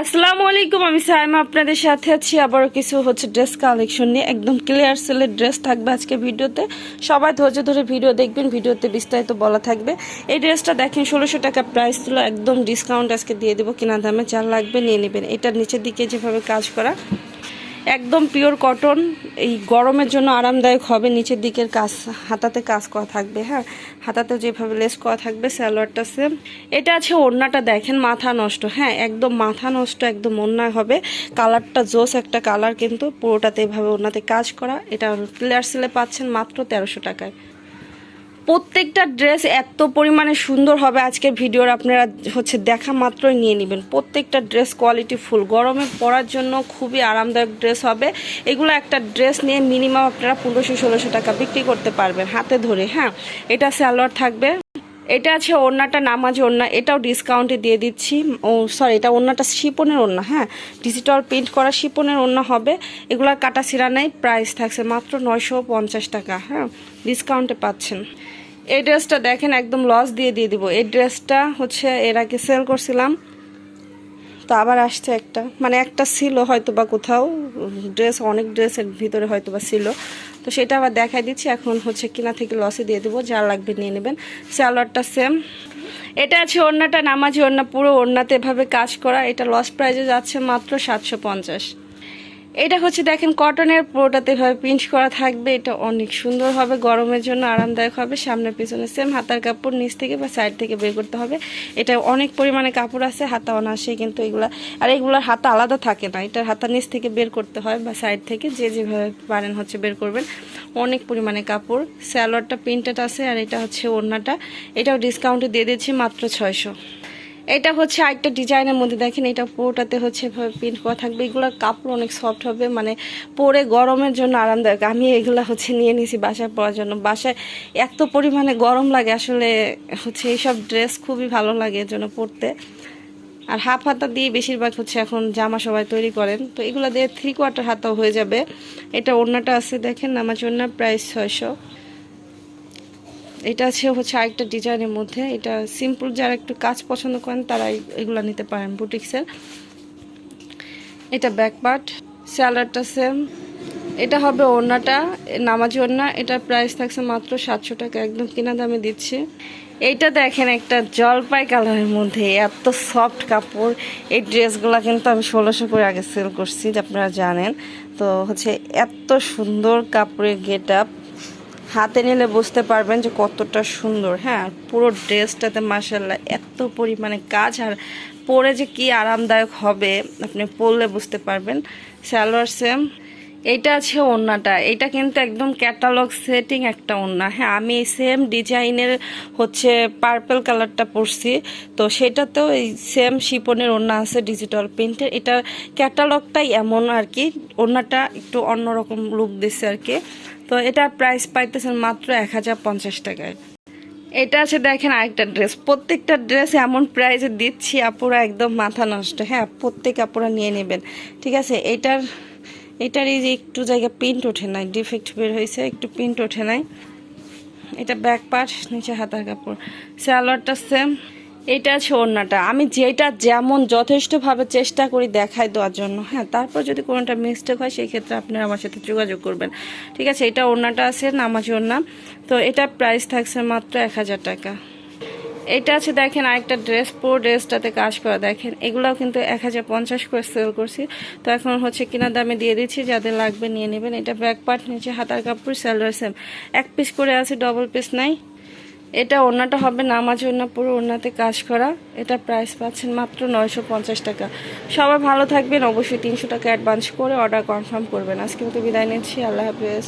আসসালামু আলাইকুম, আমি সাইমা আপনাদের সাথে আছি। আবারও কিছু হচ্ছে ড্রেস কালেকশন নিয়ে। একদম ক্লিয়ার সেলের ড্রেস থাকবে আজকে ভিডিওতে। সবাই ধৈর্য ধরে ভিডিও দেখবেন, ভিডিওতে বিস্তারিত বলা থাকবে। এই ড্রেসটা দেখেন, ষোলোশো টাকা প্রাইস ছিল, একদম ডিসকাউন্ট আজকে দিয়ে দেবো। কিনা দামে যা লাগবে নিয়ে নেবেন। এটার নিচের দিকে যেভাবে কাজ করা একদম পিওর কটন এই গরমের জন্য আরামদায়ক হবে, নিচের দিকের কাজ, হাতাতে কাজ করা থাকবে হ্যাঁ? হাতাতে যেভাবে লেস করা থাকবে স্যালোয়ারটা সেম এটা আছে ওড়নাটা, দেখেন মাথা নষ্ট হ্যাঁ? একদম মাথা নষ্ট, একদম ওড়নায় হবে। কালারটা জোস একটা কালার, কিন্তু পুরোটাতে এভাবে ওড়নাতে কাজ করা, এটা প্লেয়ার সেলে পাচ্ছেন মাত্র তেরোশো টাকায়। প্রত্যেকটা ড্রেস এত পরিমাণে সুন্দর হবে আজকে ভিডিওর আপনারা হচ্ছে দেখা মাত্রই নিয়ে নেবেন। প্রত্যেকটা ড্রেস কোয়ালিটি ফুল গরমে পরার জন্য খুবই আরামদায়ক ড্রেস হবে। এগুলো একটা ড্রেস নিয়ে মিনিমাম আপনারা পনেরোশো, ষোলোশো টাকা বিক্রি করতে পারবেন, হাতে ধরে হ্যাঁ? এটা স্যালোয়ার থাকবে। এটা আছে ওড়নাটা নামাজ ওড়না, এটাও ডিসকাউন্টে দিয়ে দিচ্ছি। ও সরি এটা ওড়নাটা শিপনের ওড়না হ্যাঁ? ডিজিটাল প্রিন্ট করা শিপনের ওড়না হবে। এগুলোর কাটা সিরা নেই প্রাইস থাকছে মাত্র নয়শো পঞ্চাশ টাকা হ্যাঁ? ডিসকাউন্টে পাচ্ছেন। এই ড্রেসটা দেখেন, একদম লস দিয়ে দিয়ে দিব। এই ড্রেসটা হচ্ছে এর আগে সেল করছিলাম। তো আবার আসছে একটা। মানে একটা ছিল হয়তো বা কোথাও ড্রেস অনেক ড্রেসের ভিতরে হয়তো বা ছিল। তো সেটা আবার দেখাই দিচ্ছি। এখন হচ্ছে কিনা থেকে লসে দিয়ে দেবো। যা লাগবে নিয়ে নেবেন। স্যালোয়ারটা সেম এটা আছে ওড়নাটা নামাজি ওড়না, পুরো ওড়নাতে এভাবে কাজ করা। এটা লস প্রাইজে যাচ্ছে মাত্র সাতশো পঞ্চাশ। এটা হচ্ছে দেখেন কটনের পুরোটাতে এভাবে প্রিন্ট করা থাকবে। এটা অনেক সুন্দর হবে, গরমের জন্য আরামদায়ক হবে। সামনে পিছনে সেম হাতার কাপড় নিচ থেকে বা সাইড থেকে বের করতে হবে। এটা অনেক পরিমাণে কাপড় আছে, হাতা অনাসে কিন্তু এগুলা, আর এগুলার হাতা আলাদা থাকে না। এটার হাতা নিচ থেকে বের করতে হয় বা সাইড থেকে, যে যেভাবে পারেন হচ্ছে বের করবেন। অনেক পরিমাণে কাপড়। স্যালোয়ারটা প্রিন্টেড আছে আর এটা হচ্ছে ওড়নাটা। এটাও ডিসকাউন্টে দিয়ে দিচ্ছি মাত্র ছয়শো। এটা হচ্ছে আরেকটা ডিজাইনের মধ্যে, দেখেন এটা পুরোটাতে হচ্ছে প্রিন্ট করা থাকবে। এগুলোর কাপড় অনেক সফট হবে মানে পরে গরমের জন্য আরামদায়ক। আমি এগুলো হচ্ছে নিয়ে নিয়েছি বাসায় পরার জন্য। বাসায় এত পরিমাণে গরম লাগে, আসলে হচ্ছে এইসব ড্রেস খুবই ভালো লাগে এর জন্য পরতে। আর হাফ হাতা দিয়ে বেশিরভাগ হচ্ছে এখন জামা সবাই তৈরি করেন। তো এগুলো দিয়ে থ্রি কোয়ার্টার হাতাও হয়ে যাবে। এটা ওড়নাটা আছে, দেখেন, আমার জন্য প্রাইস ছয়শো। এটা আছে হচ্ছে আরেকটা ডিজাইনের মধ্যে। এটা সিম্পল যারা একটু কাজ পছন্দ করেন, তারা এগুলো নিতে পারেন বুটিক্সের। এটা ব্যাক পার্ট স্যালাডটা সেম এটা হবে ওড়নাটা, নামাজি ওড়না। এটার প্রাইস থাকছে মাত্র সাতশো টাকা, একদম কিনা দামে দিচ্ছি। এইটা দেখেন একটা জলপাই কালারের মধ্যে, এত সফট কাপড়। এই ড্রেসগুলো কিন্তু আমি ষোলোশো করে আগে সেল করছি আপনারা জানেন। তো হচ্ছে এত সুন্দর কাপড়ের গেট আপ হাতে নিলে বুঝতে পারবেন যে কতটা সুন্দর। হ্যাঁ পুরো ড্রেসটাতে মাসাল্লাহ এত পরিমাণে কাজ আর পরে যে কি আরামদায়ক হবে আপনি পরলে বুঝতে পারবেন। সালোয়ার সেম, এইটা আছে ওড়নাটা এটা কিন্তু একদম ক্যাটালগ সেটিং একটা ওড়না হ্যাঁ আমি সেম ডিজাইনের হচ্ছে পার্পেল কালারটা পরছি। তো সেটাতেও এই সেম শিপনের ওড়না আছে ডিজিটাল প্রিন্টের এটা ক্যাটালগটাই এমন আর কি ওড়নাটা একটু অন্যরকম লুক দিচ্ছে আর কি। তো এটার প্রাইস পাইতেছেন মাত্র এক হাজার পঞ্চাশ টাকায়। এটা আছে দেখেন আরেকটা ড্রেস প্রত্যেকটা ড্রেস এমন প্রাইসে দিচ্ছি, আপুরা একদম মাথা নষ্ট। হ্যাঁ প্রত্যেক আপুরা নিয়ে নেবেন। ঠিক আছে, এটার এটার এই যে একটু জায়গা প্রিন্ট ওঠে নাই ডিফেক্ট বের হয়েছে, একটু প্রিন্ট ওঠে নাই। এটা ব্যাক পার্ট নিচে হাতার কাপড়। স্যালোয়ারটা সেম এটা আছে ওড়নাটা। আমি যেটা যেমন যথেষ্টভাবে চেষ্টা করি দেখাই দেওয়ার জন্য। হ্যাঁ তারপর যদি কোনোটা মিস্টেক হয় সেই ক্ষেত্রে আপনারা আমার সাথে যোগাযোগ করবেন। ঠিক আছে, এটা ওড়নাটা আছে, নামাজ ওড়না। তো এটা প্রাইস থাকছে মাত্র এক হাজার টাকা। এটা আছে দেখেন আরেকটা ড্রেস পুরো ড্রেসটাতে কাজ করা। দেখেন, এগুলাও কিন্তু এক হাজার পঞ্চাশ করে সেল করছি। তো এখন হচ্ছে কিনা দামে দিয়ে দিচ্ছি, যাদের লাগবে নিয়ে নেবেন। এটা ব্যাক পার্ট নিচে হাতার কাপড় স্যালোয়ার সেম এক পিস করে আছে ডবল পিস নাই। এটা ওনাটা হবে নামাজ ওনা পুরো ওনাতে কাজ করা। এটা প্রাইস পাচ্ছেন মাত্র নয়শো পঞ্চাশ টাকা। সবাই ভালো থাকবেন, অবশ্যই তিনশো টাকা অ্যাডভান্স করে অর্ডার কনফার্ম করবেন। আজকে মতো বিদায় নিচ্ছি, আল্লাহ হাফিজ।